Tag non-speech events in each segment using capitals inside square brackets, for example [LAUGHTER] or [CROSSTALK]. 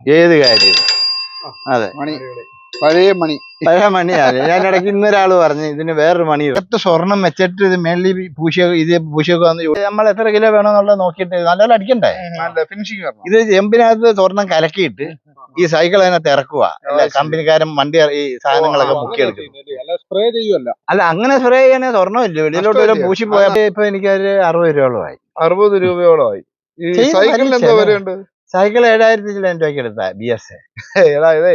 ഏത് കാര്യവും അതെ. മണി. പഴയ മണി. പഴയ മണിയാണ്. ഞാൻ ഇടയ്ക്ക് ഇന്നൊരാൾ പറഞ്ഞു ഇതിന് വേറൊരു മണി എത്ര സ്വർണം വെച്ചിട്ട് ഇത് മേളിൽ പൂശിയ ഇത് പൂശിയൊക്കെ വന്ന് നമ്മൾ എത്ര കിലോ വേണമെന്നുള്ളത് നോക്കിയിട്ട് നല്ലപോലെ അടിക്കണ്ടേ? ഫിനിഷിംഗ് ഇത് ചെമ്പിനകത്ത് സ്വർണം കലക്കിയിട്ട് ഈ സൈക്കിൾ അതിനകത്ത് ഇറക്കുക. കമ്പനിക്കാരൻ വണ്ടി ഈ സാധനങ്ങളൊക്കെ മുക്കിയെടുക്കും സ്പ്രേ ചെയ്യുമല്ല അല്ല അങ്ങനെ സ്പ്രേ ചെയ്യാനേ സ്വർണം ഇല്ല. വെളിയിലോട്ട് വരെ. പൂശി പോയപ്പോ ഇപ്പൊ എനിക്കൊരു അറുപത് രൂപയോളമായി അറുപത് രൂപയോളമായി സൈക്കിളിന് എന്താ വിലയുണ്ട് സൈക്കിൾ ഏഴായിരത്തി ചില രൂപയ്ക്ക് എടുത്ത ബി എസ് എടാ ഇതേ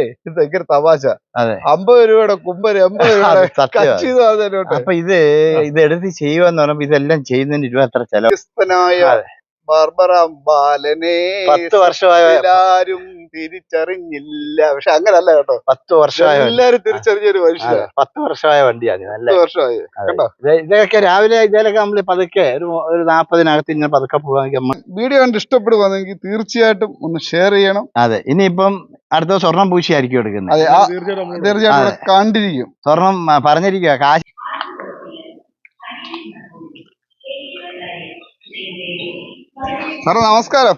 തമാശ. അതെ. അമ്പത് രൂപയുടെ കുമ്പര് എൺപത് രൂപയുടെ അപ്പൊ ഇത് ഇത് എടുത്ത് ചെയ്യുമെന്ന് പറയുമ്പോ ഇതെല്ലാം ചെയ്യുന്നതിന് രൂപ എത്ര ചെലവ്. ബാർബറാം ബാലനെ പത്ത് വർഷമായ തിരിച്ചറിഞ്ഞില്ല. പക്ഷെ അങ്ങനല്ല കേട്ടോ. പത്ത് വർഷമായ. എല്ലാരും തിരിച്ചറിഞ്ഞൊരു മനുഷ്യ അതെ, പത്ത് വർഷമായ വണ്ടിയാണ് നല്ല വർഷമായി. കേട്ടോ ഇതൊക്കെ രാവിലെ ഇതിലൊക്കെ നമ്മൾ പതുക്കെ ഒരു ഒരു നാപ്പതിനകത്ത് ഇങ്ങനെ പതുക്കെ പോകാമെങ്കിൽ നമ്മ- വീഡിയോ കണ്ട് ഇഷ്ടപ്പെടുവാണെങ്കിൽ തീർച്ചയായിട്ടും ഒന്ന് ഷെയർ ചെയ്യണം. അതെ. ഇനിയിപ്പം അടുത്ത സ്വർണം പൂശിയായിരിക്കും എടുക്കുന്നത്. തീർച്ചയായിട്ടും കണ്ടിരിക്കും. സ്വർണം പറഞ്ഞിരിക്കുക കാശ് സാറേ നമസ്കാരം.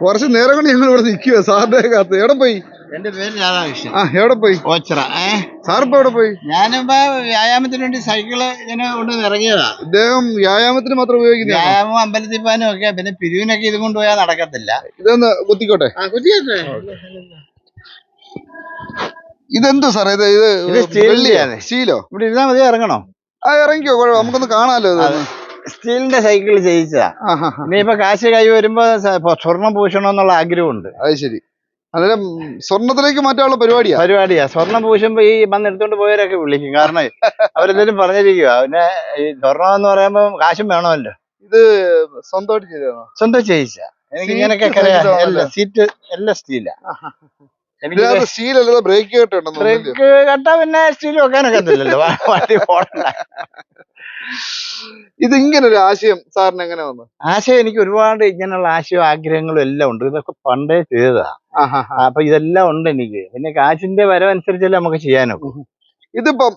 കുറച്ച് നേരം കൊണ്ട് ഞങ്ങൾ ഇവിടെ നിൽക്കുക സാറിന്റെ കാത്ത് എവിടെ പോയി? എന്റെ പേര് രാധാകൃഷ്ണൻ. ആ എവിടെ പോയി? ഓച്ചിറ. ഏ? സാറിപ്പോ എവിടെ പോയി? ഞാനിപ്പോ വ്യായാമത്തിന് വേണ്ടി സൈക്കിൾ ഇങ്ങനെ കൊണ്ട് ഇറങ്ങിയതാ ഇദ്ദേഹം വ്യായാമത്തിന് മാത്രം ഉപയോഗിക്കുന്നത് വ്യായാമം അമ്പലത്തിൽ പോകാനും ഒക്കെ പിന്നെ പിരിവിനൊക്കെ ഇത് കൊണ്ടുപോയാൽ നടക്കത്തില്ല. ഇതൊന്ന് കുത്തിക്കോട്ടെ. ഇതെന്തോ സാറേ ഇത് ഇത് സ്റ്റീലിന്റെയാണ്. സ്റ്റീലോ? ഇവിടെ ഇരുന്നാ മതി ഇറങ്ങണോ? ആ ഇറങ്ങിക്കോ കുഴപ്പം. നമുക്കൊന്ന് കാണാലോ ഇത്. സ്റ്റീലിന്റെ സൈക്കിൾ ചെയ്യിച്ചതാ. ഇനിയിപ്പോ കാശ് കൈ വരുമ്പോ സ്വർണം പൂശണം സ്വർണം പൂശണമെന്നുള്ള ആഗ്രഹമുണ്ട്. അത് ശരി. അന്നേരം സ്വർണത്തിലേക്ക് മാറ്റാനുള്ള പരിപാടിയാ? പരിപാടിയാ. സ്വർണം പൂശുമ്പോ ഈ വന്ന് എടുത്തോണ്ട് പോയവരൊക്കെ വിളിക്കും. കാരണം അവരെന്തെങ്കിലും പറഞ്ഞിരിക്കുക പിന്നെ ഈ സ്വർണം എന്ന് പറയുമ്പോ കാശും വേണമല്ലോ. ഇത് സ്വന്തമായിട്ട് ചെയ്തതാണോ? സ്വന്തം ചെയ്യിച്ച എനിക്ക് ഇങ്ങനെയൊക്കെ. സീറ്റ് എല്ലാം സ്റ്റീലാ. സ്റ്റീൽ അല്ലാതെ ബ്രേക്ക് കേട്ട് ബ്രേക്ക് കട്ടാ പിന്നെ സ്റ്റീൽ വെക്കാനൊക്കെ വണ്ടി പോകണ്ട ഇത് ഇങ്ങനെ ഒരു ആശയം സാറിന് എങ്ങനെ വന്നു? ആശയം എനിക്ക് ഒരുപാട് ഇങ്ങനെയുള്ള ആശയവും ആഗ്രഹങ്ങളും എല്ലാം ഉണ്ട്. ഇതൊക്കെ പണ്ടേ ചെയ്തതാ. അപ്പൊ ഇതെല്ലാം ഉണ്ട് എനിക്ക്. പിന്നെ കാശിന്റെ വരവനുസരിച്ചല്ലേ നമുക്ക് ചെയ്യാനൊക്കെ. ഇതിപ്പം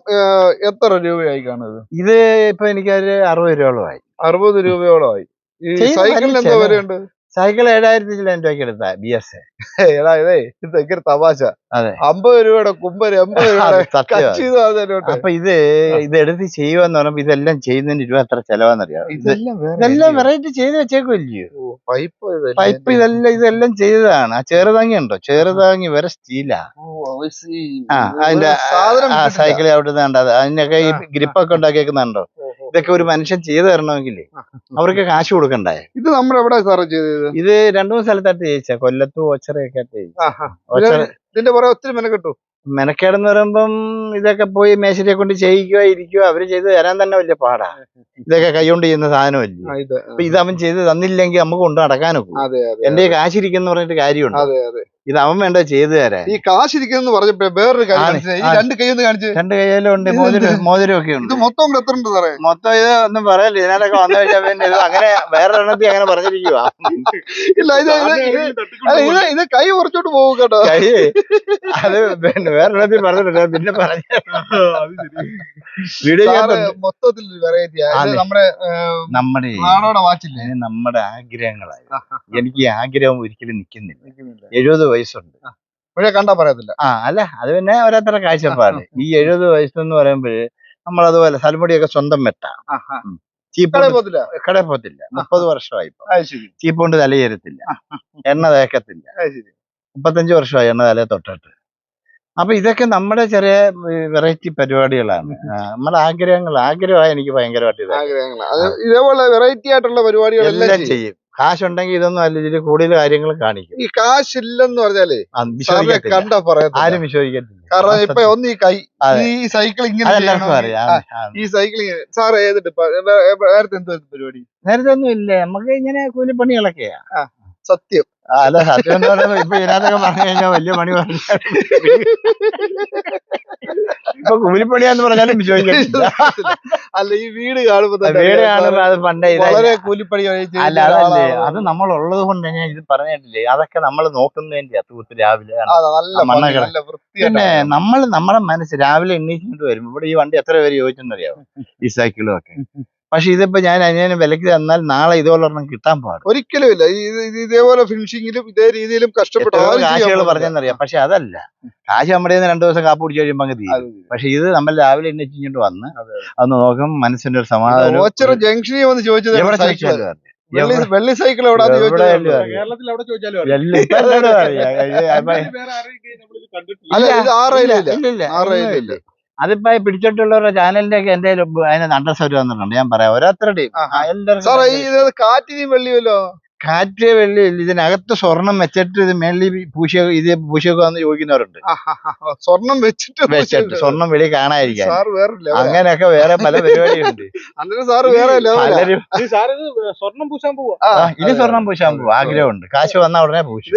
എത്ര രൂപയായി കാണുന്നത്? ഇത് ഇപ്പൊ എനിക്കൊരു അറുപത് രൂപയോളമായി. അറുപത് രൂപയോളമായി. ഈ സൈക്കിളിന് എന്താ എന്തോ വിലയുണ്ട്? സൈക്കിൾ ഏഴായിരത്തി ചില രൂപയ്ക്ക് എടുത്ത ബി എസ് എടാ ഇതേ ഇത് ഭയങ്കര തമാശ. അതെ. അമ്പത് രൂപയുടെ കുമ്പര് എൺപത് രൂപയുടെ അപ്പൊ ഇത് ഇത് എടുത്ത് ചെയ്യുവാന്ന് പറയുമ്പോ ഇതെല്ലാം ചെയ്യുന്നതിന് രൂപ എത്ര ചെലവാന്നറിയാം? ഇത് ഇതെല്ലാം. വെറൈറ്റി ചെയ്ത് വെച്ചേക്കുമല്ലയോ പൈപ്പ്? പൈപ്പ് ഇതെല്ലാം ഇതെല്ലാം ചെയ്തതാണ്. ആ ചെറുതാങ്ങി ഉണ്ടോ ചെറുതാങ്ങി വരെ സ്റ്റീലാ. അതിന്റെ സാധനം. സൈക്കിൾ അവിടെ അതിനൊക്കെ ഈ ഗ്രിപ്പൊക്കെ ഉണ്ടാക്കിയേക്കുന്നുണ്ടോ. ഇതൊക്കെ ഒരു മനുഷ്യൻ ചെയ്തു തരണമെങ്കിൽ അവർക്ക് കാശ് കൊടുക്കണ്ടേ? ഇത് നമ്മൾ എവിടെ സാറേ ചെയ്തത്? ഇത് രണ്ടു മൂന്ന് സ്ഥലത്തായിട്ട് ചെയ്യിച്ച കൊല്ലത്തും ഓച്ചറയൊക്കെ ഇതിന്റെ പുറകെ ഒത്തിരി മെനക്കെട്ടു. മെനക്കേടെന്ന് പറയുമ്പം ഇതൊക്കെ പോയി മേശരിയെ കൊണ്ട് ചെയ്യിക്കുക ഇരിക്കുക അവർ ചെയ്ത് തരാൻ തന്നെ വലിയ പാടാ. ഇതൊക്കെ കൈകൊണ്ട് ചെയ്യുന്ന സാധനമല്ലേ അപ്പൊ ഇത് അവൻ ചെയ്ത് തന്നില്ലെങ്കിൽ നമുക്ക് കൊണ്ട് നടക്കാനൊക്കെ. എന്റെ കാശിരിക്കുന്ന പറഞ്ഞിട്ട് കാര്യമുണ്ട്? ഇത് അവൻ വേണ്ട ചെയ്തു തരാൻ. ഈ കാശിരിക്കുന്നു പറഞ്ഞപ്പോ വേറൊരു കാര്യം ആണ്, മനസ്സിലായി. ഈ. രണ്ട് കൈ ഒന്ന് കാണിച്ച് രണ്ട് കയ്യിലും ഉണ്ട് മോതിരം? ഒക്കെ ഉണ്ട്. ഇത് മൊത്തം കൂടെ എത്ര ഉണ്ട് സാറേ? മൊത്തം ഇത് ഒന്നും പറയല്ല ഇതിനകത്തൊക്കെ വന്നു കഴിഞ്ഞാൽ പിന്നെ ഇത് അങ്ങനെ വേറെ എണ്ണത്തിൽ അങ്ങനെ പറഞ്ഞിരിക്കുക ഇല്ല ഇത് ഇത് ഇത് അല്ല, ഇത് ഇത് കൈ കുറച്ചോട്ട് പോകും കേട്ടോ. കൈ അത് പിന്നെ വേറെ എണ്ണത്തിൽ പറഞ്ഞിട്ടില്ല പിന്നെ പറഞ്ഞു വീഡിയോ സാറ് മൊത്തത്തിൽ വെറൈറ്റി ആണ്. നമ്മുടെ നമ്മുടെ നാടോടെ വാച്ചില്ലേ? നമ്മുടെ ആഗ്രഹങ്ങളായി. എനിക്ക് ഈ ആഗ്രഹം ഒരിക്കലും നിൽക്കുന്നില്ല. എഴുപത് വയസ്സുണ്ട്. പക്ഷെ കണ്ടാ പറയത്തില്ല. ആ അല്ല അത് പിന്നെ ഓരോരുത്തരുടെ കാഴ്ചപ്പാട്. ഈ എഴുപത് വയസ്സെന്ന് പറയുമ്പോൾ നമ്മൾ അതുപോലെ സൽമുടിയൊക്കെ സ്വന്തം വെട്ടാം ചീപ്പ് കടയിൽ പോകത്തില്ല? കടയിൽ പോകത്തില്ല. മുപ്പത് വർഷമായി ഇപ്പൊ. ശരി. ചീപ്പ് കൊണ്ട് തലയേരത്തില്ല എണ്ണ തേക്കത്തില്ല. മുപ്പത്തഞ്ച് വർഷമായി എണ്ണ തലയെ തൊട്ടിട്ട്. അപ്പൊ ഇതൊക്കെ നമ്മുടെ ചെറിയ വെറൈറ്റി പരിപാടികളാണ്. നമ്മുടെ ആഗ്രഹങ്ങൾ ആഗ്രഹമായി എനിക്ക് ഭയങ്കരമായിട്ട് ഇതേപോലെ വെറൈറ്റി ആയിട്ടുള്ള പരിപാടികളെല്ലാം ചെയ്യും. കാശുണ്ടെങ്കിൽ ഇതൊന്നും അല്ല ഇതിൽ കൂടുതൽ കാര്യങ്ങൾ കാണിക്കും. ഈ കാശില്ലെന്ന് പറഞ്ഞാലേ കണ്ട പറയത്തില്ല ആരും വിശ്വസിക്കത്തില്ല. കാരണം ഇപ്പൊ ഒന്ന് ഈ കൈ ഈ സൈക്കിൾ ഇങ്ങനെ. ഈ സൈക്കിൾ സാർ ഏതിട്ട് നേരത്തെ എന്തോ പരിപാടി? നേരത്തെ ഒന്നും ഇല്ല. നമുക്ക് ഇങ്ങനെ കൂലിപ്പണികളൊക്കെയാ. സത്യം. അല്ല സത്യം എന്ന് പറയുമ്പോ ഇപ്പൊ ഇതിനകത്തൊക്കെ പറഞ്ഞു കഴിഞ്ഞാൽ വലിയ പണി പറഞ്ഞു ഇപ്പൊ കൂലിപ്പണിയാന്ന് പറഞ്ഞാലും അല്ല ഈ വീട് കാണുമ്പോ വീട് കാണുമ്പോ അത് പണ്ടേ വളരെ കൂലിപ്പണി അല്ല അതല്ലേ. അത് അത് നമ്മളുള്ളത് കൊണ്ട് ഞാൻ ഇത് പറഞ്ഞിട്ടില്ലേ? അതൊക്കെ നമ്മൾ നോക്കുന്നതിന്റെ തൂത്ത് രാവിലെ. മണ്ണൊക്കെ പിന്നെ നമ്മൾ നമ്മുടെ മനസ്സ് രാവിലെ എണ്ണീച്ചിട്ട് വരുമ്പോ ഇവിടെ ഈ വണ്ടി എത്ര പേര് ചോദിച്ചെന്നറിയാമോ [LAUGHS] ഈ സൈക്കിളും ഒക്കെ. പക്ഷെ ഇതിപ്പോ ഞാൻ അതിനെ വിലക്ക് തന്നാൽ നാളെ ഇതുപോലെ ഒരെണ്ണം കിട്ടാൻ പാടും. ഒരിക്കലും ഇല്ല. ഇത് ഇത് ഇതേപോലെ ഫിനിഷിങ്ങിലും ഇതേ രീതിയിലും കഷ്ടപ്പെട്ടു കാശുകൾ പറഞ്ഞെന്നറിയാം. പക്ഷെ അതല്ല. കാശ് നമ്മുടെ രണ്ടു ദിവസം കാപ്പ് പിടിച്ചു കഴിയുമ്പോൾ അങ്ങ് തീരും. പക്ഷെ ഇത് നമ്മൾ രാവിലെ എണ്ണിച്ചിങ്ങോട്ട് വന്ന് അന്ന് നോക്കും മനസ്സിന്റെ ഒരു സമാധാനം. ഓച്ചിറ ജംഗ്ഷനിൽ വന്ന് ചോദിച്ചത് എവിടെ ചോദിച്ചാലും വെള്ളി സൈക്കിൾ എവിടെ കേരളത്തിൽ എവിടെ ചോദിച്ചാലും. ഇത് അല്ല ഇത് ആ റെയിലില്ല ആ റെയിലില്ല ഇല്ല. അതിപ്പോ പിടിച്ചിട്ടുള്ളവരുടെ ചാനലിന്റെ ഒക്കെ എന്റെ അതിന്റെ അണ്ടർസൗകര്യം വന്നിട്ടുണ്ട്. ഞാൻ പറയാം. ഓരോരുത്തരുടെയും. എല്ലാവർക്കും കാറ്റിനും വെള്ളിയല്ലോ കാറ്റ് വെള്ളി ഇതിനകത്ത് സ്വർണം വെച്ചിട്ട് ഇത് മേളിൽ പൂശിയ ഇത് പൂശിയൊക്കെ വന്ന് ചോദിക്കുന്നവരുണ്ട്. സ്വർണം വെച്ചിട്ട് വെച്ചിട്ട് സ്വർണം വെളി കാണാതിരിക്കാൻ. ആ. അങ്ങനെയൊക്കെ വേറെ പല പരിപാടിയുണ്ട്. പലരും സ്വർണം പൂശാൻ പോവാ? ഇനി സ്വർണം പൂശാൻ പോകും ആഗ്രഹമുണ്ട്. കാശ് വന്ന ഉടനെ പൂശും.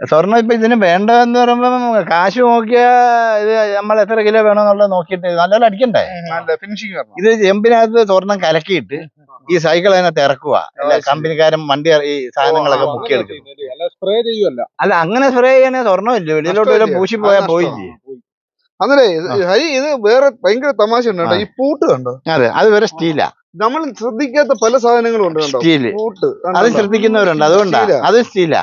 സ്വർണം പൂശാൻ നമുക്ക് എത്ര രൂപ ചെലവാകും സാറേ ഇപ്പൊ ഇതിന് വേണ്ടതെന്ന് പറയുമ്പോ കാശ് നോക്കിയാ ഇത് നമ്മൾ എത്ര കിലോ വേണമെന്നുള്ളത് നോക്കിയിട്ട് നല്ലോണം അടിക്കണ്ടേ? നല്ല ഫിനിഷിങ് വരണം. ഇത് ചെമ്പിനകത്ത് സ്വർണം കലക്കിയിട്ട് ഈ സൈക്കിൾ അതിനകത്ത് ഇറക്കുക. അല്ല കമ്പനിക്കാരൻ വണ്ടി ഇറ- ഈ സാധനങ്ങളൊക്കെ മുക്കിയെടുക്കും സ്പ്രേ ചെയ്യുമല്ല അല്ല അങ്ങനെ സ്പ്രേ ചെയ്യണേ സ്വർണം ഇല്ല വെളിയിലോട്ട് വല്ല പൂശി പോയാൽ പോയി അന്നേരേ ഇത് ഹരി ഇത് വേറെ ഭയങ്കര തമാശ ഉണ്ട് കേട്ടോ. ഈ പൂട്ട് കണ്ടോ? അതെ അത് വേറെ സ്റ്റീലാ നമ്മൾ ശ്രദ്ധിക്കാത്ത പല സാധനങ്ങളും ഉണ്ട് കണ്ടോ സ്റ്റീൽ പൂട്ട് അത് ശ്രദ്ധിക്കുന്നവരുണ്ട് അതുകൊണ്ടാ. അത് സ്റ്റീലാ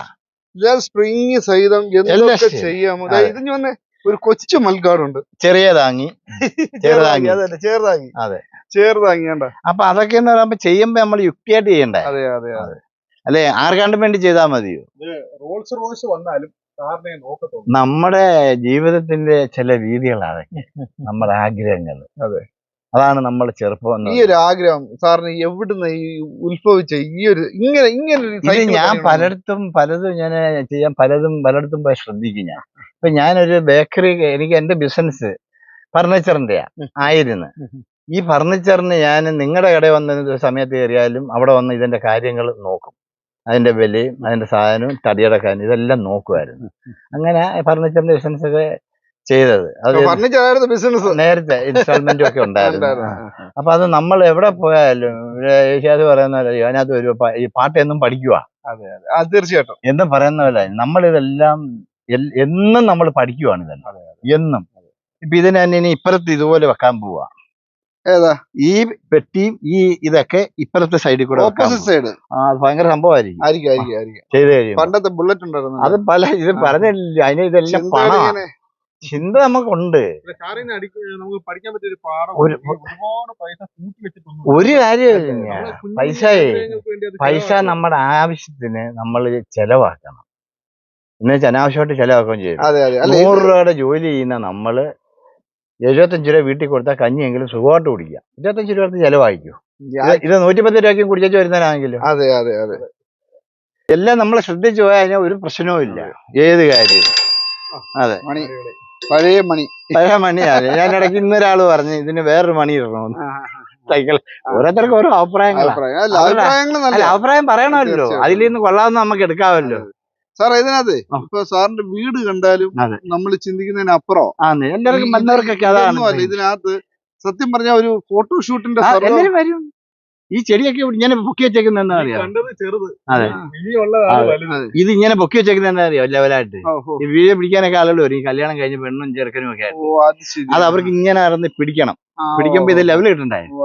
സ്പ്രിങ് സഹിതം എല്ലാം എന്തൊക്കെ. ചെയ്യാമോ. ഇതിന് വന്നെ ഒരു കൊച്ചു മൽക്കാടുണ്ട് ചെറിയ താങ്ങി. [LAUGHS] ചെറുതാങ്ങി. അതന്നെ ചെറുതാങ്ങി. അതെ. ചെറുതാങ്ങി കണ്ട? അപ്പൊ അതൊക്കെ എന്ന് പറയുമ്പോ ചെയ്യുമ്പോ നമ്മൾ യുക്തിയായിട്ട് ചെയ്യണ്ടേ? അതെ അതെ അതെ. അല്ലെ? ആർക്കാണ്ടും വേണ്ടി ചെയ്താൽ മതിയോ? റോൾസ് റോയ്സ് വന്നാലും നമ്മുടെ ജീവിതത്തിന്റെ ചില രീതികളാണ് [LAUGHS] നമ്മുടെ ആഗ്രഹങ്ങൾ. അതെ. അതാണ് നമ്മൾ ചെറുപ്പം ഈ ഒരു ആഗ്രഹം സാറിന് എവിടുന്ന് ഈ ഉത്ഭവിച്ച ഈ ഒരു ഇങ്ങനെ ഇങ്ങനെ ഒരു ഇത് ഞാൻ. പലയിടത്തും പലതും ഞാൻ ചെയ്യാൻ പലതും പലയിടത്തും പോയി ശ്രദ്ധിക്കും ഞാൻ. ഇപ്പൊ ഞാനൊരു ബേക്കറി എനിക്ക് എന്റെ ബിസിനസ് ഫർണിച്ചറിന്റെയാ ആയിരുന്നു. ഈ ഫർണിച്ചറിന് ഞാൻ നിങ്ങളുടെ കടയിൽ വന്ന സമയത്ത് കയറിയാലും അവിടെ വന്ന് ഇതിന്റെ കാര്യങ്ങൾ നോക്കും. അതിന്റെ വിലയും അതിന്റെ സാധനവും തടിയുടെ കാര്യം ഇതെല്ലാം നോക്കുമായിരുന്നു. അങ്ങനെ ഫർണിച്ചറിന്റെ ബിസിനസ് ഒക്കെ ചെയ്തത്. അത് ബിസിനസ് നേരത്തെ ഇൻസ്റ്റാൾമെന്റും ഒക്കെ ഉണ്ടായിരുന്നു. അപ്പൊ അത് നമ്മൾ എവിടെ പോയാലും ഏഷ്യാദ് പറയുന്ന പോലെ അതിനകത്ത് ഒരു ഈ പാട്ട് എന്നും പഠിക്കുക തീർച്ചയായിട്ടും. എന്നും പറയുന്ന പോലെ നമ്മൾ ഇതെല്ലാം എന്നും നമ്മൾ പഠിക്കുവാണ് ഇതെല്ലാം. എന്നും. ഇപ്പൊ ഇതിനെ തന്നെ ഇനി ഇപ്പുറത്ത് ഇതുപോലെ വെക്കാൻ പോവാ. ഏതാ? ഈ പെട്ടിയും ഈ ഇതൊക്കെ ഇപ്പുറത്തെ സൈഡിൽ കൂടെ ഓപ്പോസിറ്റ് സൈഡ് ആ, ഭയങ്കര സംഭവമായിരിക്കും. ആയിരിക്കും ആയിരിക്കും ആയിരിക്കും. ചെയ്ത് കഴിയും പണ്ടത്തെ ബുള്ളറ്റ് ഉണ്ടായിരുന്നു. അത് പല ഇത് പറഞ്ഞില്ല. അതിന് ഇതെല്ലാം പണമാണ് ചിന്ത നമുക്കുണ്ട്. സാറിന് അടിക്ക നമുക്ക് പഠിക്കാൻ പറ്റിയ ഒരു പാഠം ഒരുപാട് പൈസ കൂട്ടി വെച്ചിട്ടൊന്നും ഒരു കാര്യമില്ല പൈസയെ പൈസ. നമ്മുടെ ആവശ്യത്തിന് നമ്മൾ ചെലവാക്കണം. എന്ന് വെച്ചാൽ അനാവശ്യമായിട്ട് ചെലവാക്കുകയും ചെയ്യും. അതെ അതെ. അല്ല നൂറ് രൂപയുടെ ജോലി ചെയ്യുന്ന നമ്മൾ എഴുപത്തഞ്ച് രൂപ വീട്ടിൽ കൊടുത്താൽ കഞ്ഞിയെങ്കിലും സുഖമായിട്ട് കുടിക്കാം ഇരുപത്തഞ്ച് രൂപ ചെലവായിക്കോ? ചെലവായിക്കൂ ഇത് നൂറ്റിപ്പത്ത് രൂപയ്ക്കും കുടിച്ചു വരുന്നതിനാണെങ്കിലും അതെ അതെ അതെ. എല്ലാം നമ്മൾ ശ്രദ്ധിച്ചു പോയാൽ ഒരു പ്രശ്നവും ഇല്ല. ഏത് കാര്യവും. അതെ. മണി പഴയ മണി. പഴയ മണിയാണ് ഞാൻ ഇടയ്ക്ക് ഇന്നൊരാൾ പറഞ്ഞു ഇതിന് വേറൊരു മണി ഇടണമെന്ന് സൈക്കിൾ. ഓരോരുത്തർക്കും ഓരോ അഭിപ്രായങ്ങളാണ് അഭിപ്രായം. അല്ല അഭിപ്രായങ്ങൾ അഭിപ്രായം പറയണമല്ലോ. അതിൽ നിന്ന് കൊള്ളാവുന്ന നമുക്ക് എടുക്കാമല്ലോ. സാർ ഇതിനകത്ത്. ഇപ്പൊ സാറിന്റെ വീട് കണ്ടാലും നമ്മൾ ചിന്തിക്കുന്നതിനപ്പുറം അപ്പുറം. എല്ലാവർക്കും വന്നവർക്കൊക്കെ അതാണ് ഇതിനകത്ത് സത്യം പറഞ്ഞ ഒരു ഫോട്ടോഷൂട്ടിന്റെ ആ, സർവ എല്ലാരും വരും ഈ ചെടിയൊക്കെ ഇങ്ങനെ പൊക്കി വെച്ചേക്കുന്ന എന്താ അറിയാം? അതെ. ഇത് ഇങ്ങനെ പൊക്കി വെച്ചേക്കുന്ന എന്താ അറിയാം? ലെവലായിട്ട് ഈ വീഴ പിടിക്കാനൊക്കെ ആളുകൾ വരും. ഈ കല്യാണം കഴിഞ്ഞ പെണ്ണും ചെറുക്കനും ഒക്കെ അത് അവർക്ക് ഇങ്ങനെ അറിഞ്ഞ് പിടിക്കണം. പിടിക്കുമ്പോ ഇത് ലെവൽ കിട്ടണ്ടായിരുന്നു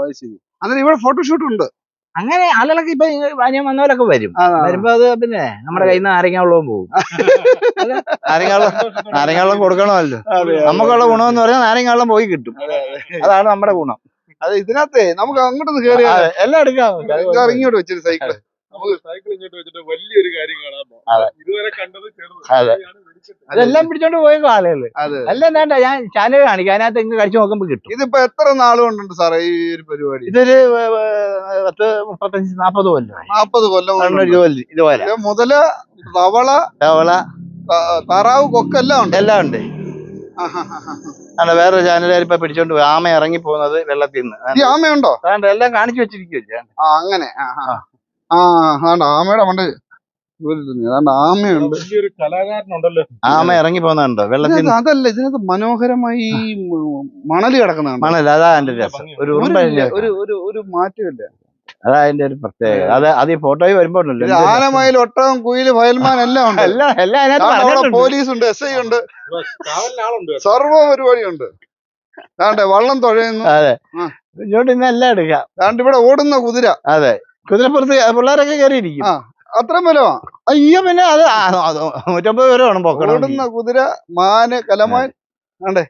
അന്നേരം ഇവിടെ ഫോട്ടോഷൂട്ട് ഉണ്ട്. അങ്ങനെ ആളുകളൊക്കെ ഇപ്പൊ അനിയൻ വന്നവരൊക്കെ വരും. വരുമ്പോ അത് പിന്നെ നമ്മുടെ കയ്യിൽ നിന്ന് നാരങ്ങാവെള്ളവും പോകും. [LAUGHS] നാരങ്ങാവെള്ളം നാരങ്ങാവെള്ളം കൊടുക്കണമല്ലോ. നമുക്കുള്ള ഗുണമെന്ന് പറഞ്ഞാൽ നാരങ്ങാവെള്ളം പോയി കിട്ടും. അതാണ് നമ്മുടെ ഗുണം. അത് ഇതിനകത്ത് നമുക്ക് അങ്ങോട്ടൊന്ന് കയറി അതെ, എല്ലാം എടുക്കാം ഇങ്ങോട്ട് വെച്ചൊരു സൈക്കിൾ നമുക്ക് സൈക്കിൾ ഇങ്ങോട്ട് വെച്ചിട്ട് വലിയൊരു കാര്യം കാണാൻ. ഇതുവരെ കണ്ടത്. അതെല്ലാം പിടിച്ചോണ്ട് പോയ കാലല്ലേ അതെ. എല്ലാം വേണ്ട ഞാൻ ചാനൽ കാണിക്കാം. അതിനകത്ത് ഇങ്ങ് കഴിച്ചു നോക്കുമ്പോ കിട്ടും. ഇതിപ്പോ എത്ര നാളുകൊണ്ടുണ്ട് സാറേ ഈ ഒരു പരിപാടി? ഇതൊരു പത്ത് മുപ്പത്തഞ്ച് നാപ്പത് കൊല്ലം നാപ്പത് കൊല്ലം ഇതുപോലെ. മുതല മുതൽ തവള തവള താറാവ് കൊക്കെല്ലാം ഉണ്ട്. എല്ലാം ഉണ്ട്. അല്ല വേറൊരു ചാനലുകാർ ഇപ്പൊ പിടിച്ചോണ്ട് പോയി. ആമ ഇറങ്ങി പോകുന്നത് വെള്ളത്തിൽ നിന്ന്. ആമയുണ്ടോ? അതാണ്ട് എല്ലാം കാണിച്ചു വെച്ചിരിക്കും അങ്ങനെ. ആ അതാണ്ട് ആമയുടെ പണ്ട് അതാണ്ട് ആമയുണ്ട്. കലാകാരനുണ്ടല്ലോ. ആമ ഇറങ്ങി പോകുന്നുണ്ടോ വെള്ളത്തിൽ അതല്ല ഇതിനകത്ത് മനോഹരമായി ഈ മണൽ കിടക്കുന്നതാണ് മണൽ അതാ എന്റെ രസം. ഒരു ഒരു ഒരു മാറ്റമില്ല. അതാ അതിന്റെ ഒരു പ്രത്യേകത. അത്. അത് ഈ ഫോട്ടോയിൽ വരുമ്പോ ഉണ്ടല്ലോ ആനമയിൽ ഒട്ടകം കുയിൽ ഫയൽമാൻ എല്ലാം ഉണ്ട്. എല്ലാം എല്ലാം അതിനകത്ത് പോലീസ് ഉണ്ട് എസ് ഐ ഉണ്ട്. സർവ പരിപാടിയുണ്ട്. ദാണ്ടെ വള്ളം തുഴയുന്നു. അതെ. ഇങ്ങോട്ട് ഇന്ന് എല്ലാം എടുക്കാം. ദാണ്ട് ഇവിടെ ഓടുന്ന കുതിര. അതെ. കുതിരപ്പുറത്ത് പിള്ളേരൊക്കെ കയറിയിരിക്കും. അത്ര അത്രയും ബലമാ. അയ്യോ പിന്നെ അത് നൂറ്റമ്പത് പേര് വേണം ഓടുന്ന കുതിര മാന് കലമാൻ ദാണ്ടെ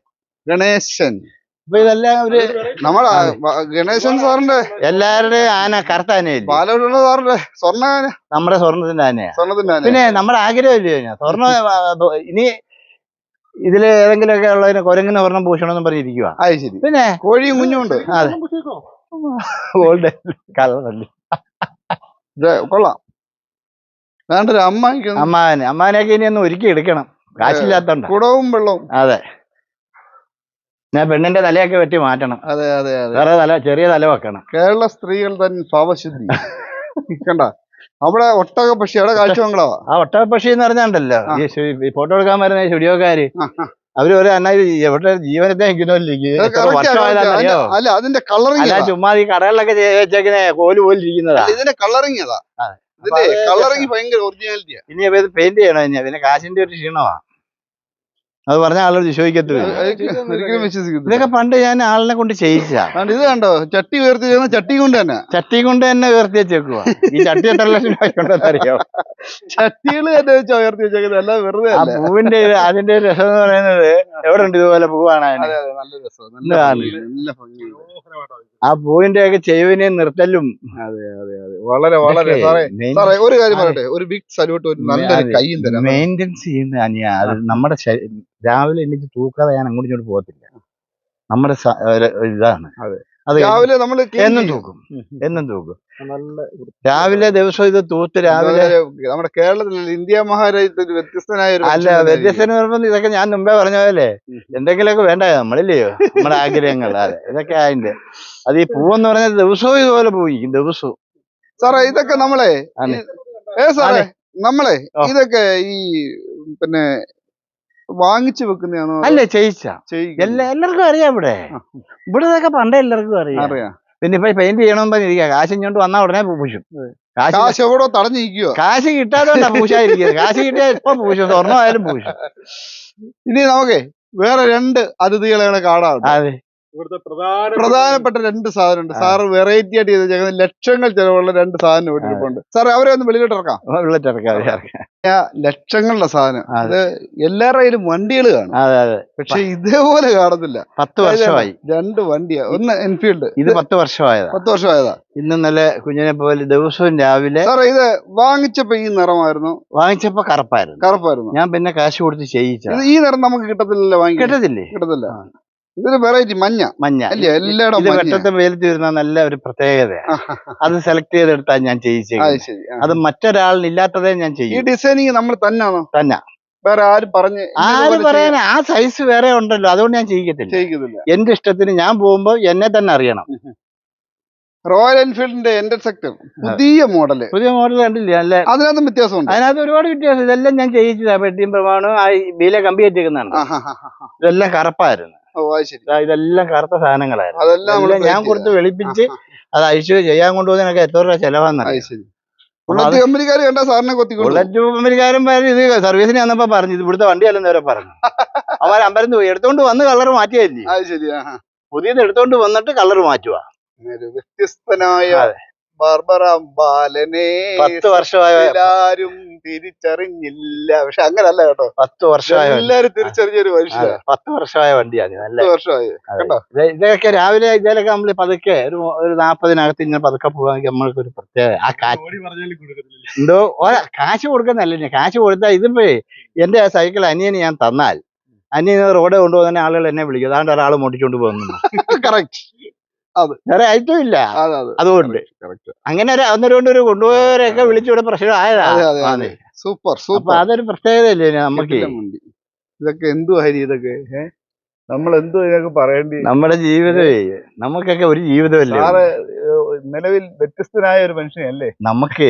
ഗണേശൻ. അപ്പൊ ഇതെല്ലാം ഒരു നമ്മളെ ഗണേശൻ സാറിന്റെ എല്ലാവരുടെയും ആന കറുത്ത ആനയല്ലേ? പാലോട്ടുള്ള സാറിന്റെ സ്വർണ ആന, നമ്മുടെ സ്വർണത്തിന്റെ ആനയാ. സ്വർണത്തിന്റെ ആന പിന്നെ നമ്മുടെ ആഗ്രഹമില്ലേ ഞാൻ? സ്വർണ ഇനി ഇതിൽ ഏതെങ്കിലുമൊക്കെ ഉള്ളതിനെ കൊരങ്ങിനെ സ്വർണം പൂശണമെന്നും പറഞ്ഞിരിക്കുക അത് ശരി പിന്നെ കോഴിയും കുഞ്ഞുമുണ്ട് അതെ. ഗോൾഡ് കളറല്ലേ ഇത് കൊള്ളാം. വേണ്ട അമ്മ. അമ്മാനെ അമ്മാനെയൊക്കെ ഇനി ഒന്ന് ഒരുക്കി എടുക്കണം. കാശില്ലാത്തോണ്ട്. കുടവും വെള്ളവും. അതെ. ഞാൻ പെണ്ണിന്റെ തലയൊക്കെ വെട്ടി മാറ്റണം. അതെ അതെ അതെ. വേറെ തല ചെറിയ തല വെക്കണം. കേരള സ്ത്രീകൾ തൻ ഭാവശുദ്ധി. കണ്ട? അവിടെ ഒട്ടക പക്ഷി അവിടെ കാഴ്ചമംഗളവാ ആ ഒട്ടക പക്ഷി എന്ന് പറഞ്ഞാണ്ടല്ലോ ഈ ഫോട്ടോ എടുക്കാൻ വരുന്ന സ്റ്റുഡിയോക്കാര്. അവർ ഒരു അന്നായി എവിടെ ജീവനത്തെ അതിന്റെ- അല്ല അതിന്റെ കളറിങ് അല്ല ചുമ്മാ ഈ കടകളിലൊക്കെ വെച്ചേക്കുന്ന കോൽ പോലെ ഇരിക്കുന്നതാ. ഇതിന്റെ കളറിങ് അതാ. കളറിങ് ഭയങ്കര ഒറിജിനാലിറ്റിയാ ഇനി പെയിന്റ് ചെയ്യണം ഇനി? പിന്നെ കാശിന്റെ ഒരു ക്ഷീണമാ. അത് പറഞ്ഞ ആളോട് വിശ്വസിക്കത്തില്ല ഒരിക്കലും വിശ്വസിക്കുന്നില്ല ഇതൊക്കെ പണ്ട് ഞാൻ ആളിനെ കൊണ്ട് ചെയ്യിച്ചാ ഇത് കണ്ടോ? ചട്ടി ഉയർത്തി ചെയ്യുന്ന ചട്ടി കൊണ്ട് തന്നെ. ചട്ടി കൊണ്ട് തന്നെ ഉയർത്തി വെച്ചേക്കുക ഈ ചട്ടി എത്ര ലക്ഷം രൂപ അറിയോ ചട്ടികൾ തന്നെ വെച്ചാ ഉയർത്തി വെച്ചേക്കുന്നത്. അല്ല വെറുതെ ആ പൂവിന്റെ അതിന്റെ രസം എന്ന് പറയുന്നത് എവിടെ ഉണ്ട് ഇതുപോലെ പൂവാണ് നല്ല നല്ല നല്ല ആ പൂവിന്റെ ഒക്കെ ചെവിനെയും നിർത്തലും. അതെ അതെ അതെ. വളരെ വളരെ. സാറേ സാറേ ഒരു കാര്യം പറയട്ടെ. ഒരു ബിഗ് സല്യൂട്ട് ഒരു നല്ലൊരു കൈയും തരാം. മെയിന്റെനൻസ് ചെയ്യുന്ന അനിയ. അത് നമ്മുടെ രാവിലെ എണീച്ച് തൂക്കാതെ ഞാൻ അങ്ങോട്ടും ഇങ്ങോട്ട് പോകത്തില്ല. നമ്മുടെ സ- ഒരു ഇതാണ്. അതെ. അത് രാവിലെ നമ്മൾ എന്നും തൂക്കും. എന്നും തൂക്കും. രാവിലെ ദിവസം ഇത് തൂത്ത് രാവിലെ നമ്മുടെ കേരളത്തിൽ ഇന്ത്യ മഹാരാജ്യത്തിൽ ഒരു വ്യത്യസ്തനായ ഒരു അല്ല വ്യത്യസ്തം വ്യത്യസ്തന് പറയുമ്പോൾ ഇതൊക്കെ ഞാൻ മുമ്പേ പറഞ്ഞ പോലെ എന്തെങ്കിലുമൊക്കെ വേണ്ട? നമ്മളില്ലയോ? നമ്മുടെ ആഗ്രഹങ്ങൾ അതെ. ഇതൊക്കെ അതിന്റെ അത് ഈ പൂവെന്ന് പറഞ്ഞ ദിവസവും ഇതുപോലെ പോയി ദിവസവും. സാറേ ഇതൊക്കെ നമ്മളെ ആണ്. ഏ സാറേ നമ്മളെ ഓ. ഇതൊക്കെ ഈ പിന്നെ വാങ്ങിച്ചു വെക്കുന്നതാണോ അല്ല ചേച്ച ചെയ്യിച്ച എല്ലാ എല്ലാവർക്കും അറിയാം ഇവിടെ. ഇവിടെ ഇതൊക്കെ പണ്ടേ എല്ലാവർക്കും അറിയാം. അറിയാം. പിന്നെ ഇപ്പൊ പെയിന്റ് ചെയ്യണമെന്ന് പറഞ്ഞിരിക്കുക കാശ് ഇങ്ങോട്ട് വന്നാൽ ഉടനെ പൂശും. കാശ് എവിടെ തടഞ്ഞിരിക്കുക കാശ് കിട്ടാത്തോണ്ടാ പൂശാതിരിക്കുന്നത്. കാശ് കിട്ടിയാൽ ഇപ്പൊ പൂശും. സ്വർണമായാലും പൂശും. ഇനി നമുക്കേ വേറെ രണ്ട് അതിഥികളെ കാണാം. അതെ. പ്രധാനപ്പെട്ട രണ്ട് സാധനം ഉണ്ട് സാറ് വെറൈറ്റി ആയിട്ട് ചെയ്ത് വെച്ചേക്കുന്ന ലക്ഷങ്ങൾ ചിലവുള്ള രണ്ട് സാധനം ഇവിടെ ഇരിപ്പുണ്ട്. സാർ അവരെ ഒന്ന് വെളിയിലോട്ട് ഇറക്കാം. വെള്ളത്തിറക്കാം ലക്ഷങ്ങളുടെ സാധനം. അത്. എല്ലാവരുടെ കയ്യിലും വണ്ടികൾ കാണും. അതെ അതെ. പക്ഷെ ഇതേപോലെ കാണത്തില്ല. പത്ത് വർഷമായി. രണ്ട് വണ്ടിയാ. ഒന്ന് എൻഫീൽഡ് ഇത് പത്ത് വർഷമായതാ. പത്ത് വർഷമായതാ. ഇന്ന് നല്ല കുഞ്ഞിനെ പോലെ ദിവസവും രാവിലെ സാറേ ഇത് വാങ്ങിച്ചപ്പോ ഈ നിറമായിരുന്നു? വാങ്ങിച്ചപ്പോ കറുപ്പായിരുന്നു. കറുപ്പായിരുന്നു. ഞാൻ പിന്നെ കാശ് കൊടുത്ത് ചെയ്യിച്ചു ഈ നിറം നമുക്ക് കിട്ടത്തില്ലല്ലോ വാങ്ങി കിട്ടത്തില്ലേ? കിട്ടത്തില്ല. ഇതൊരു വെറൈറ്റി മഞ്ഞ. മഞ്ഞ. അല്ലേ? എല്ലായിടം ഇത് വെട്ടത്തെ വെയിലത്ത് വരുന്ന നല്ല ഒരു പ്രത്യേകതയാണ്. അത് സെലക്ട് ചെയ്തെടുത്താ ഞാൻ ശരി. അത് മറ്റൊരാളിനില്ലാത്തതേ ഞാൻ ഞാൻ ഈ ചെയ്യും ഡിസൈനിങ് നമ്മൾ തന്നെയാണോ തന്നെ. വേറെ ആരും പറഞ്ഞു ആര് പറയാൻ ആ സൈസ് വേറെ ഉണ്ടല്ലോ. അതുകൊണ്ട് ഞാൻ ചെയ്യിക്കത്തില്ല. എന്റെ ഇഷ്ടത്തിന് ഞാൻ പോകുമ്പോ എന്നെ തന്നെ അറിയണം. റോയൽ എൻഫീൽഡിന്റെ എൻഡർ സെക്ടർ പുതിയ മോഡൽ പുതിയ മോഡൽ കണ്ടില്ലേ? നല്ല അതിനകത്തും വ്യത്യാസമുണ്ട്. അതിനകത്ത് ഒരുപാട് വ്യത്യാസം. ഇതെല്ലാം ഞാൻ ചെയ്യിച്ചതാ. പെട്ടിയും പ്രമാണവും ആ ബീലെ കമ്പി ഹാ. ഇതെല്ലാം കറപ്പായിരുന്നു. ഇതെല്ലാം കറുത്ത സാധനങ്ങളായിരുന്നു. അതെല്ലാം ഞാൻ കൊടുത്ത് വെളുപ്പിച്ച് അത് അഴിച്ചു ചെയ്യാൻ കൊണ്ടുപോകുന്നതിനൊക്കെ എത്ര രൂപ ചെലവാന്നറിയാം ബുള്ളറ്റ് കമ്പനിക്കാർ കണ്ട സാറിനെ കൊത്തിക്കൊണ്ടു ബുള്ളറ്റ് കമ്പനിക്കാരൻ പറഞ്ഞു ഇത് സർവീസിന് വന്നപ്പോ പറഞ്ഞു ഇത് വണ്ടി അല്ലെന്ന് വരെ പറഞ്ഞു. [LAUGHS] അവർ അമ്പലം പോയി എടുത്തോണ്ട് വന്ന് കളർ മാറ്റിയല്ലേ ആ. പുതിയത് എടുത്തോണ്ട് വന്നിട്ട് കളർ മാറ്റുക വ്യത്യസ്തനായ. ബാർബറാം ബാലനെ പത്ത് വർഷമായ? എല്ലാരും തിരിച്ചറിഞ്ഞില്ല. പക്ഷെ അങ്ങനല്ല കേട്ടോ. പത്ത് വർഷമായ. എല്ലാരും തിരിച്ചറിഞ്ഞ ഒരു മനുഷ്യ അതെ, പത്ത് വർഷമായ വണ്ടിയാണ് നല്ല വർഷമായി. കേട്ടോ ഇതൊക്കെ രാവിലെ ഇതിലൊക്കെ നമ്മൾ പതുക്കെ ഒരു ഒരു നാപ്പതിനകത്ത് ഇങ്ങനെ പതുക്കെ പോകാമെങ്കിൽ നമ്മൾക്ക് ഒരു പ്രത്യേക ആ കാശ് എന്തോ? കാശ് കൊടുക്കുന്നല്ലേ കാശ് കൊടുത്താൽ ഇതിപ്പോ എന്റെ ആ സൈക്കിൾ അനിയന് ഞാൻ തന്നാൽ. അനിയൻ റോഡ് കൊണ്ടുപോകുന്ന ആളുകൾ എന്നെ വിളിക്കും. അതാണ്ട് ഒരാൾ മോട്ടിച്ചോണ്ട് പോകുന്നു കറക്റ്റ് [LAUGHS] വേറെ ആയിട്ടും ഇല്ല. അതെ അതെ. അതുകൊണ്ട്. അങ്ങനെ ഒരു അന്നേരം ഒരു കൊണ്ടുപോയവരെയൊക്കെ വിളിച്ചിവിടെ അതെ. അതെ സൂപ്പർ സൂപ്പർ. അതൊരു പ്രത്യേകതയല്ലേ നമുക്ക്. ഇതൊക്കെ എന്തു ഹരി ഇതൊക്കെ? നമ്മൾ എന്തോ ഇതിനൊക്കെ പറയേണ്ടി? നമ്മുടെ ജീവിതമേ. നമുക്കൊക്കെ ഒരു ജീവിതമല്ലേ നിലവിൽ വ്യത്യസ്തനായ ഒരു മനുഷ്യനല്ലേ? നമുക്ക്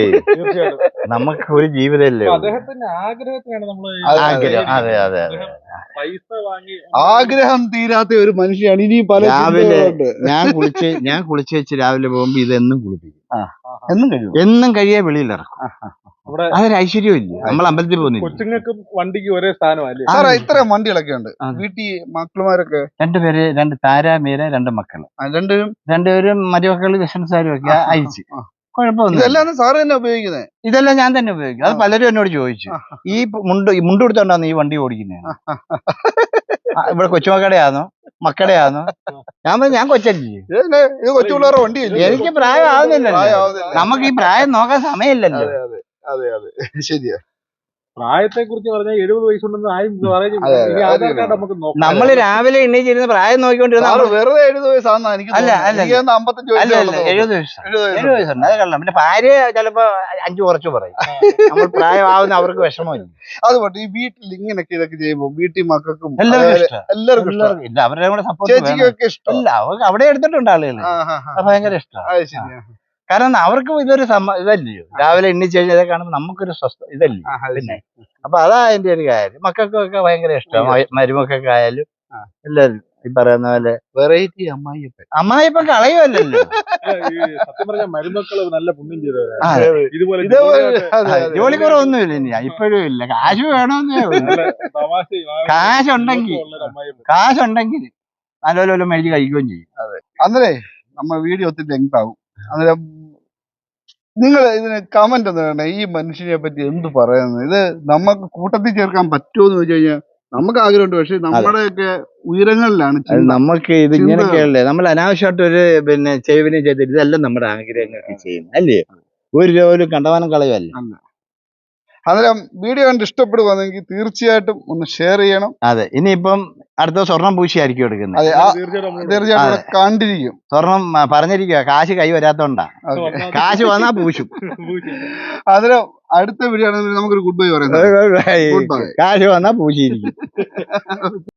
നമുക്ക് ഒരു ജീവിതമല്ലേ. അദ്ദേഹത്തിന്റെ ആഗ്രഹത്തിനാണ് അതെ, ആഗ്രഹം. അതെ അതെ പൈസ വാങ്ങി ആഗ്രഹം തീരാത്ത ഒരു മനുഷ്യനാണ് ഇനി പല രാവിലെ ഞാൻ കുളിച്ച് ഞാൻ കുളിച്ച് വെച്ച് രാവിലെ പോകുമ്പോ ഇതെന്നും കുളിപ്പിക്കും. എന്നും കഴിയും. എന്നും കഴിയാൻ വെളിയിലിറക്കും. അതൊരു ഐശ്വര്യമില്ല നമ്മൾ അമ്പലത്തിൽ പോകുന്നില്ല. കൊച്ചുങ്ങൾക്കും വണ്ടിക്ക് ഒരേ സ്ഥാനമല്ലേ സാറേ ഇത്രയും വണ്ടികളൊക്കെ ഉണ്ട്. ആ. വീട്ടിൽ മക്കളുമാരൊക്കെ? രണ്ടുപേര് രണ്ട് താരാമീര രണ്ട് മക്കൾ. ആ, രണ്ടുപേരും? രണ്ടുപേരും മരുമക്കൾ ബിസിനസ്സുകാരും ഒക്കെ അയച്ചു. കുഴപ്പമൊന്നും ഇതെല്ലാം സാറ് തന്നെ ഉപയോഗിക്കുന്നത് ഇതെല്ലാം ഞാൻ തന്നെ ഉപയോഗിക്കും. അത് പലരും എന്നോട് ചോദിച്ചു. ഈ പ- മുണ്ട് ഈ മുണ്ട് കൊടുത്തോണ്ടാന്ന് ഈ വണ്ടി ഓടിക്കുന്നത് ഇവിടെ കൊച്ചുമക്കടയാണോ മക്കടയാണോ ഞാൻ പറഞ്ഞു ഞാൻ കൊച്ചല്ലേ. ഇത് കൊച്ചു പിള്ളേരുടെ വണ്ടിയല്ലേ? എനിക്ക് പ്രായം ആവുന്നില്ലല്ലോ. പ്രായമാവുന്നില്ല. നമുക്ക് ഈ പ്രായം നോക്കാൻ സമയമില്ലല്ലോ. അതെ അതെ. ശരിയാ. പ്രായത്തെ കുറിച്ച് പറഞ്ഞാൽ എഴുപത് വയസ്സുണ്ടെന്ന് ആരും ആധാർ നമുക്ക് നോക്കാം. നമ്മൾ രാവിലെ എണ്ണീച്ചിരുന്ന് പ്രായം നോക്കിക്കൊണ്ടിരുന്ന വെറുതെ എഴുപത് വയസ്സാണെന്നാ എനിക്ക് അല്ല, അല്ല, അമ്പത്തഞ്ച് എഴുപത് വയസ്സ്. എഴുപത് വയസ്സ് എഴുപത് വയസ്സുണ്ട്. അത് കള്ളം. പിന്നെ ഭാര്യ ചിലപ്പോ അഞ്ചു കുറച്ച് പറയും. നമ്മൾ പ്രായമാവുന്ന അവർക്ക് വിഷമമില്ല. അത് പറ്റും. ഈ വീട്ടിൽ ഇങ്ങനെയൊക്കെ ഇതൊക്കെ ചെയ്യുമ്പോൾ വീട്ടിൽ മക്കൾക്കും എല്ലാവർക്കും ഇല്ല. അവരുടെ കൂടെ സപ്പോർട്ട് ചേച്ചിക്കൊക്കെ ഇഷ്ടം. ഇല്ല അവർക്ക് അവിടെ എടുത്തിട്ടുണ്ട് ആളുകൾ ഭയങ്കര ഇഷ്ടമാണ്. അത് ശരിയാ. കാരണം അവർക്ക് ഇതൊരു സമ്മ ഇതല്ലയോ? രാവിലെ എണ്ണിച്ച് കഴിഞ്ഞാൽ കാണുമ്പോൾ നമുക്കൊരു സ്വസ്ഥ ഇതല്ലേ? പിന്നെ. അപ്പൊ അതാ അതിന്റെ ഒരു കാര്യം. മക്കൾക്കൊക്കെ ഭയങ്കര ഇഷ്ടം. മരുമക്കൊക്കെ ആയാലും. എല്ലാവരും ഈ പറയുന്ന പോലെ വെറൈറ്റി അമ്മായിയപ്പൻ. അമ്മായിപ്പൻ കളയുമല്ലോ ജോലിക്കുറവ് സത്യം മരുമക്കൾ നല്ല പുണ്യം ചെയ്തവരാണ് ഇതുപോലെ. ജോലിക്കുറവൊന്നുമില്ല ഇനി. ഇപ്പോഴും ഇല്ല. കാശ് വേണമെന്നേ കാശുണ്ടെങ്കിൽ. കാശുണ്ടെങ്കിൽ നല്ലപോലെ മേടിച്ച് കഴിക്കുകയും ചെയ്യും. അന്നേരേ നമ്മ വീഡിയോ ഒത്തിരി ലെങ്ത് ആവും. അന്നേരം നിങ്ങൾ ഇതിന് കമന്റ് ഒന്ന് ഈ മനുഷ്യനെ പറ്റി എന്ത് പറയുന്നത് ഇത് നമുക്ക് കൂട്ടത്തിൽ ചേർക്കാൻ പറ്റുമോ എന്ന് ചോദിച്ചു കഴിഞ്ഞാൽ നമുക്ക് ആഗ്രഹമുണ്ട്. പക്ഷെ നമ്മുടെയൊക്കെ ഉയരങ്ങളിലാണ് നമുക്ക് ഇത് ഇങ്ങനെയൊക്കെയല്ലേ നമ്മൾ അനാവശ്യമായിട്ട് ഒരു പിന്നെ ചെയ്വിനെ ചെയ്തിട്ട് ഇതെല്ലാം നമ്മുടെ ആഗ്രഹങ്ങൾക്ക് ചെയ്യുന്നത് അല്ലേ? ഒരു പോലും കണ്ടവാനം കളയുമല്ല അന്നേരം വീഡിയോ കണ്ട് ഇഷ്ടപ്പെടുവാണെങ്കിൽ തീർച്ചയായിട്ടും ഒന്ന് ഷെയർ ചെയ്യണം. അതെ ഇനിയിപ്പം അടുത്ത സ്വർണം പൂശിയായിരിക്കും എടുക്കുന്നത്. അതെ ആ തീർച്ചയായിട്ടും ഇവിടെ കണ്ടിരിക്കും. സ്വർണം ആ, പറഞ്ഞിരിക്കുക കാശ് കൈ വരാത്തോണ്ടാ. കാശ് വന്നാ പൂശും. [LAUGHS] അന്നേരം അടുത്ത വീഡിയോ ആണെങ്കിൽ നമുക്കൊരു ഗുഡ് ബൈ പറയാം കാശ് വന്നാ പൂശിയിരിക്കും. [LAUGHS]